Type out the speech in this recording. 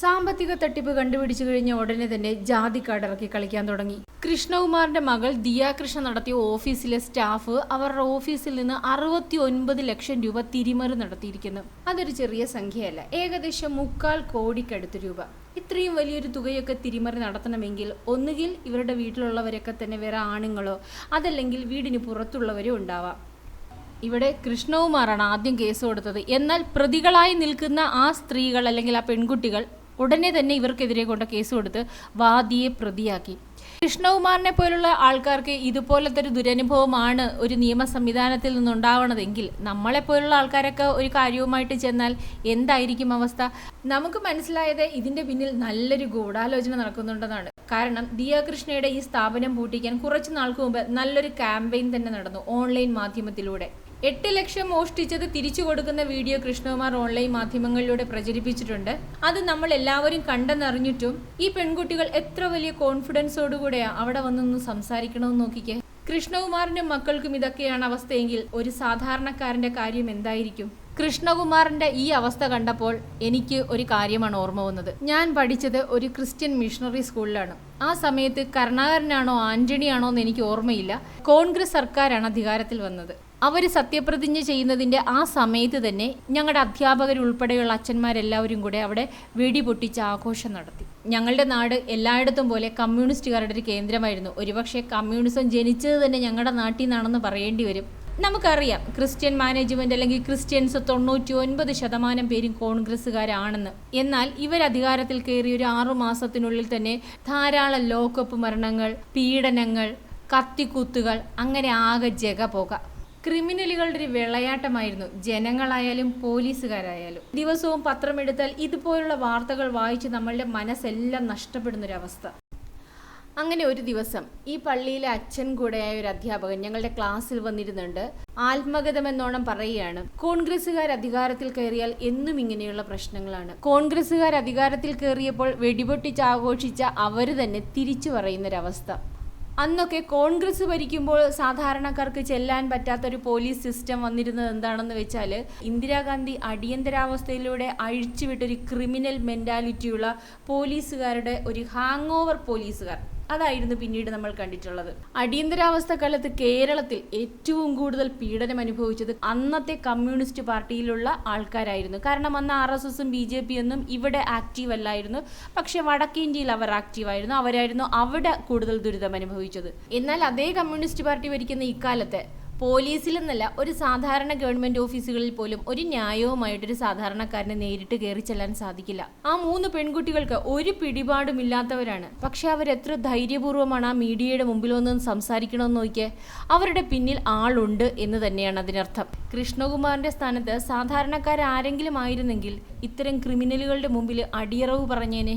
സാമ്പത്തിക തട്ടിപ്പ് കണ്ടുപിടിച്ചു കഴിഞ്ഞ ഉടനെ തന്നെ ജാതി ഇറക്കി കളിക്കാൻ തുടങ്ങി. കൃഷ്ണകുമാറിന്റെ മകൾ ദിയാകൃഷ്ണ നടത്തിയ ഓഫീസിലെ സ്റ്റാഫ് അവരുടെ ഓഫീസിൽ നിന്ന് അറുപത്തി ഒൻപത് ലക്ഷം രൂപ തിരിമറി നടത്തിയിരിക്കുന്നു. അതൊരു ചെറിയ സംഖ്യയല്ല ഏകദേശം മുക്കാൽ കോടിക്കടുത്ത് രൂപ. ഇത്രയും വലിയൊരു തുകയൊക്കെ തിരിമറി നടത്തണമെങ്കിൽ ഒന്നുകിൽ ഇവരുടെ വീട്ടിലുള്ളവരൊക്കെ തന്നെ വേറെ ആണുങ്ങളോ അതല്ലെങ്കിൽ വീടിന് പുറത്തുള്ളവരോ ഉണ്ടാവാം. ഇവിടെ കൃഷ്ണകുമാറാണ് ആദ്യം കേസ് കൊടുത്തത്. എന്നാൽ പ്രതികളായി നിൽക്കുന്ന ആ സ്ത്രീകൾ അല്ലെങ്കിൽ ആ പെൺകുട്ടികൾ ഉടനെ തന്നെ ഇവർക്കെതിരെ കൊണ്ട കേസ് കൊടുത്ത് വാദിയെ പ്രതിയാക്കി. കൃഷ്ണകുമാറിനെ പോലുള്ള ആൾക്കാർക്ക് ഇതുപോലത്തെ ഒരു ദുരനുഭവമാണ് ഒരു നിയമ സംവിധാനത്തിൽ നിന്നുണ്ടാവണതെങ്കിൽ നമ്മളെപ്പോലുള്ള ആൾക്കാരൊക്കെ ഒരു കാര്യവുമായിട്ട് ചെന്നാൽ എന്തായിരിക്കും അവസ്ഥ? നമുക്ക് മനസ്സിലായത് ഇതിന്റെ പിന്നിൽ നല്ലൊരു ഗൂഢാലോചന നടക്കുന്നുണ്ടെന്നാണ്. കാരണം ദിയാകൃഷ്ണയുടെ ഈ സ്ഥാപനം പൂട്ടിക്കാൻ കുറച്ച് നാൾക്ക് മുമ്പ് നല്ലൊരു ക്യാമ്പയിൻ തന്നെ നടന്നു ഓൺലൈൻ മാധ്യമത്തിലൂടെ. എട്ട് ലക്ഷം മോഷ്ടിച്ചത് തിരിച്ചു കൊടുക്കുന്ന വീഡിയോ കൃഷ്ണകുമാർ ഓൺലൈൻ മാധ്യമങ്ങളിലൂടെ പ്രചരിപ്പിച്ചിട്ടുണ്ട്. അത് നമ്മൾ എല്ലാവരും കണ്ടെന്നറിഞ്ഞിട്ടും ഈ പെൺകുട്ടികൾ എത്ര വലിയ കോൺഫിഡൻസോടുകൂടെയാ അവിടെ വന്നൊന്ന് സംസാരിക്കണമെന്ന് നോക്കിക്കേ. കൃഷ്ണകുമാറിന്റെ മക്കൾക്കും ഇതൊക്കെയാണ് അവസ്ഥയെങ്കിൽ ഒരു സാധാരണക്കാരന്റെ കാര്യം എന്തായിരിക്കും? കൃഷ്ണകുമാറിന്റെ ഈ അവസ്ഥ കണ്ടപ്പോൾ എനിക്ക് ഒരു കാര്യമാണ് ഓർമ്മ വന്നത്. ഞാൻ പഠിച്ചത് ഒരു ക്രിസ്ത്യൻ മിഷണറി സ്കൂളിലാണ്. ആ സമയത്ത് കരുണാകരനാണോ ആന്റണിയാണോ എന്ന് എനിക്ക് ഓർമ്മയില്ല. കോൺഗ്രസ് സർക്കാരാണ് അധികാരത്തിൽ വന്നത്. അവർ സത്യപ്രതിജ്ഞ ചെയ്യുന്നതിന്റെ ആ സമയത്ത് തന്നെ ഞങ്ങളുടെ അധ്യാപകരുൾപ്പെടെയുള്ള അച്ഛന്മാരെല്ലാവരും കൂടെ അവിടെ വെടി പൊട്ടിച്ച് ആഘോഷം നടത്തി. ഞങ്ങളുടെ നാട് എല്ലായിടത്തും പോലെ കമ്മ്യൂണിസ്റ്റുകാരുടെ ഒരു കേന്ദ്രമായിരുന്നു. ഒരുപക്ഷെ കമ്മ്യൂണിസം ജനിച്ചത് തന്നെ ഞങ്ങളുടെ നാട്ടിൽ നിന്നാണെന്ന് പറയേണ്ടി വരും. നമുക്കറിയാം ക്രിസ്ത്യൻ മാനേജ്മെന്റ് അല്ലെങ്കിൽ ക്രിസ്ത്യൻസ് തൊണ്ണൂറ്റി ഒൻപത് ശതമാനം പേരും കോൺഗ്രസ്സുകാരാണെന്ന്. എന്നാൽ ഇവർ അധികാരത്തിൽ കയറി ഒരു ആറു മാസത്തിനുള്ളിൽ തന്നെ ധാരാളം ലോക്കപ്പ് മരണങ്ങൾ പീഡനങ്ങൾ കത്തിക്കുത്തുകൾ അങ്ങനെ ആകെ ജഗ പോക ക്രിമിനലുകളുടെ ഒരു വിളയാട്ടമായിരുന്നു ജനങ്ങളായാലും പോലീസുകാരായാലും. ദിവസവും പത്രമെടുത്താൽ ഇതുപോലുള്ള വാർത്തകൾ വായിച്ച് നമ്മളുടെ മനസ്സെല്ലാം നഷ്ടപ്പെടുന്നൊരവസ്ഥ. അങ്ങനെ ഒരു ദിവസം ഈ പള്ളിയിലെ അച്ഛൻ കൂടെയായ ഒരു അധ്യാപകൻ ഞങ്ങളുടെ ക്ലാസ്സിൽ വന്നിരുന്നുണ്ട്. ആത്മഗതമെന്നോണം പറയുകയാണ്. കോൺഗ്രസ്സുകാർ അധികാരത്തിൽ കയറിയാൽ എന്നും ഇങ്ങനെയുള്ള പ്രശ്നങ്ങളാണ്. കോൺഗ്രസ്സുകാർ അധികാരത്തിൽ കയറിയപ്പോൾ വെടിപൊട്ടിച്ച് ആഘോഷിച്ച അവർ തന്നെ തിരിച്ചു പറയുന്നൊരവസ്ഥ. അന്നൊക്കെ കോൺഗ്രസ് ഭരിക്കുമ്പോൾ സാധാരണക്കാർക്ക് ചെല്ലാൻ പറ്റാത്തൊരു പോലീസ് സിസ്റ്റം വന്നിരുന്നത് എന്താണെന്ന് വെച്ചാൽ ഇന്ദിരാഗാന്ധി അടിയന്തരാവസ്ഥയിലൂടെ അഴിച്ചുവിട്ടൊരു ക്രിമിനൽ മെന്റാലിറ്റിയുള്ള പോലീസുകാരുടെ ഒരു ഹാങ് ഓവർ പോലീസുകാർ. അതായിരുന്നു പിന്നീട് നമ്മൾ കണ്ടിട്ടുള്ളത്. അടിയന്തരാവസ്ഥ കാലത്ത് കേരളത്തിൽ ഏറ്റവും കൂടുതൽ പീഡനം അനുഭവിച്ചത് അന്നത്തെ കമ്മ്യൂണിസ്റ്റ് പാർട്ടിയിലുള്ള ആൾക്കാരായിരുന്നു. കാരണം അന്ന് ആർ എസ് എസും ബി ജെ പി ഒന്നും ഇവിടെ ആക്റ്റീവ് അല്ലായിരുന്നു. പക്ഷെ വടക്കേന്ത്യയിൽ അവർ ആക്റ്റീവ് ആയിരുന്നു. അവരായിരുന്നു അവിടെ കൂടുതൽ ദുരിതം അനുഭവിച്ചത് എന്നാൽ അതേ കമ്മ്യൂണിസ്റ്റ് പാർട്ടി ഭരിക്കുന്ന ഇക്കാലത്ത് പോലീസിലെന്നല്ല ഒരു സാധാരണ ഗവൺമെന്റ് ഓഫീസുകളിൽ പോലും ഒരു ന്യായവുമായിട്ടൊരു സാധാരണക്കാരനെ നേരിട്ട് കയറി ചെല്ലാൻ സാധിക്കില്ല. ആ മൂന്ന് പെൺകുട്ടികൾക്ക് ഒരു പിടിപാടും ഇല്ലാത്തവരാണ്. പക്ഷെ അവരെത്ര ധൈര്യപൂർവമാണ് ആ മീഡിയയുടെ മുമ്പിൽ വന്ന് സംസാരിക്കണമെന്ന് നോക്കിയേ? അവരുടെ പിന്നിൽ ആളുണ്ട് എന്ന് തന്നെയാണ് അതിനർത്ഥം. കൃഷ്ണകുമാറിന്റെ സ്ഥാനത്ത് സാധാരണക്കാരാരെങ്കിലും ആയിരുന്നെങ്കിൽ ഇത്തരം ക്രിമിനലുകളുടെ മുമ്പിൽ അടിയറവ് പറഞ്ഞേനെ.